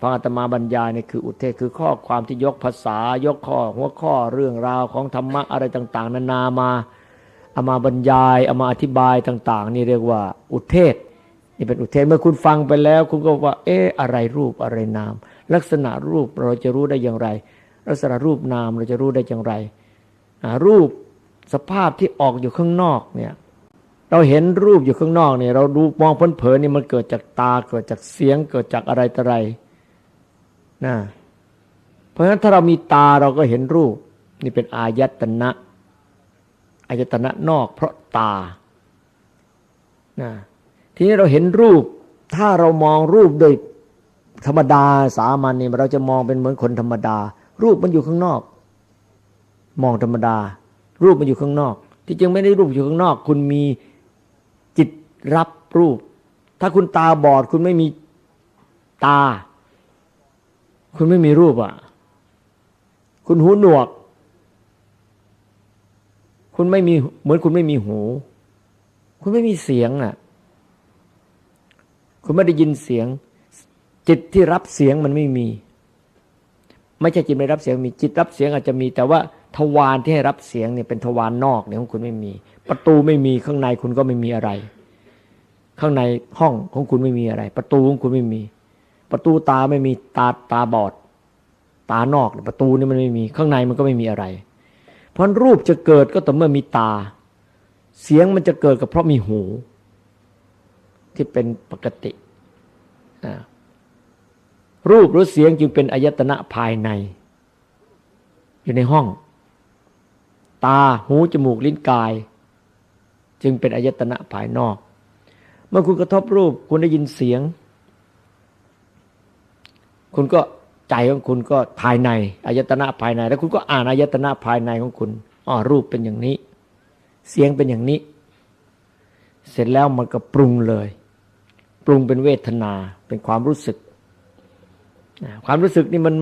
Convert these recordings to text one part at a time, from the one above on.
ฟังอาตมาบรรยายเนี่ยคืออุเทศคือข้อความที่ยกภาษายกข้อหัวข้อเรื่องราวของธรรมะอะไรต่าง ๆ นานามาเอามาบรรยายเอามาอธิบายต่าง ๆ นี่เรียกว่า อุเทศ นี่เป็นอุเทศเมื่อคุณฟังไปแล้ว คุณก็ว่า เอ๊ะอะไรรูปอะไรนาม ลักษณะรูปเราจะรู้ได้อย่างไร ลักษณะรูปนามเราจะรู้ได้อย่างไร รูปสภาพที่ออกอยู่ข้างนอกเนี่ยเราเห็นรูปอยู่ข้างนอกเนี่ยเราดูมองเผินๆนี่มันเกิดจากตาเกิดจากเสียงเกิดจากอะไรต่ออะไร นะเพราะฉะนั้นถ้าเรามีตาเราก็เห็นรูป นี่เป็นอายตนะอายตนะนอก เพราะตานะทีนี้เราเห็นรูป ถ้าเรามองรูปโดยธรรมดาสามัญนี่เราจะมองเป็นเหมือนคนธรรมดา รูปมันอยู่ข้างนอก มองธรรมดา รูปมันอยู่ข้างนอก ที่จริงไม่ได้รูปอยู่ข้างนอก คุณมีจิตรับรูป ถ้าคุณตาบอดคุณไม่มีตา คุณไม่มีรูปอะ คุณหูหนวก คุณไม่มีเหมือนคุณไม่มีหู คุณไม่มีเสียงอะ คุณไม่ได้ยินเสียง จิตที่รับเสียงมันไม่มี ไม่ใช่จิตไม่รับเสียงมีจิตรับเสียงอาจจะมี แต่ว่าทวารที่ให้รับเสียงเนี่ยเป็นทวารนนอกเนี่ยของคุณไม่มี ประตูไม่มีข้างในคุณก็ไม่มีอะไร ข้างในห้องของคุณไม่มีอะไร ประตูของคุณไม่มี ประตูตาไม่มีตาตาบอด ตานอกประตูนี่มันไม่มีข้างในมันก็ไม่มีอะไร เพราะรูปจะเกิดก็ต่อเมื่อมีตา เสียงมันจะเกิดก็เพราะมีหู ที่เป็นปกติ รูปหรือเสียงจึงเป็นอายตนะภายใน อยู่ในห้อง ตาหูจมูกลิ้นกาย จึงเป็นอายตนะภายนอก เมื่อคุณกระทบรูปคุณได้ยินเสียง คุณก็ใจของคุณก็ภายในอายตนะภายใน แล้วคุณก็อ่านอายตนะภายในของคุณอ๋อรูปเป็นอย่างนี้ เสียงเป็นอย่างนี้ เสร็จแล้วมันก็ปรุงเลย ปรุงเป็นเวทนาเป็นความรู้สึก ความรู้สึกนี่มัน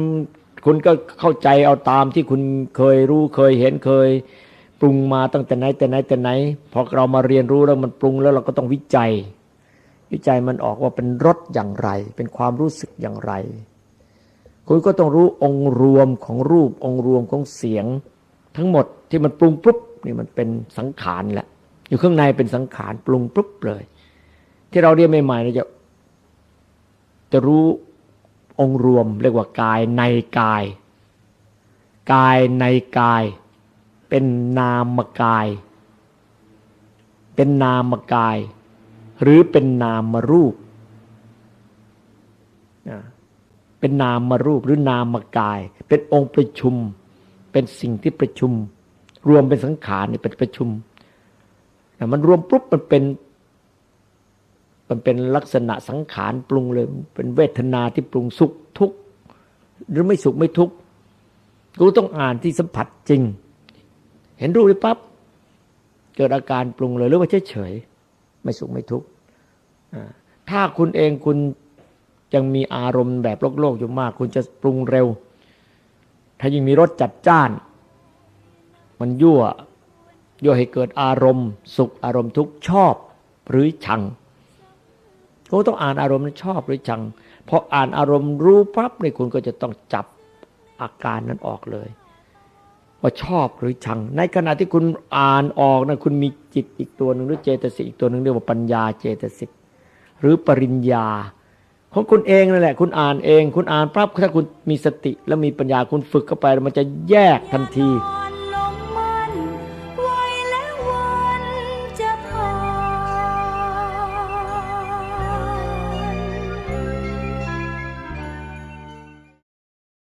คุณก็เข้าใจเอาตามที่คุณเคยรู้เคยเห็นเคย ปรุงมาตั้งแต่ไหนแต่ไหนแต่ไหนพอเรามาเรียนรู้แล้วมันปรุงแล้วเราก็ต้องวิจัย วิจัยมันออกว่าเป็นรสอย่างไร เป็นความรู้สึกอย่างไร คุณก็ต้องรู้องค์รวมของรูปองค์รวมของเสียง ทั้งหมดที่มันปรุงปุ๊บนี่มันเป็นสังขารแหละอยู่ข้างในเป็นสังขารปรุงปุ๊บเลย ที่เราเรียนใหม่ๆเราจะจะรู้องค์รวมเรียกว่ากายในกาย กายในกาย เป็นนามกาย เป็นนามกาย หรือเป็นนามรูป เป็นนามมารูปหรือนามกาย เป็นองค์ประชุม เป็นสิ่งที่ประชุม รวมเป็นสังขารนี่เป็นประชุมมันรวมปุ๊บมันเป็น มันเป็นลักษณะสังขารปรุงเลย เป็นเวทนาที่ปรุงสุขทุกข์หรือไม่สุขไม่ทุกข์กูต้องอ่านที่สัมผัสจริง เห็นรูปเลยปั๊บเกิดอาการปรุงเลยหรือว่าเฉยเฉยไม่สุขไม่ทุกข์ถ้าคุณเองคุณ ยังมีอารมณ์แบบโลกโลกอยู่มาก คุณจะปรุงเร็ว ถ้ายิ่งมีรสจัดจ้าน มันยั่ว ยั่วให้เกิดอารมณ์ สุขอารมณ์ทุกข์ชอบหรือชังคุณต้องอ่านอารมณ์นั้นชอบหรือชังพออ่านอารมณ์รู้ปั๊บในคุณก็จะต้องจับอาการนั้นออกเลย ว่าชอบหรือชัง ในขณะที่คุณอ่านออกนะคุณมีจิตอีกตัวหนึ่งหรือเจตสิกอีกตัวหนึ่งเรียกว่าปัญญาเจตสิกหรือปริญญา ของคุณเองนั่นแหละ คุณอ่านเอง คุณอ่านปั๊บถ้าคุณมีสติ แล้วมีปัญญาคุณฝึกเข้าไปมันจะแยกทันที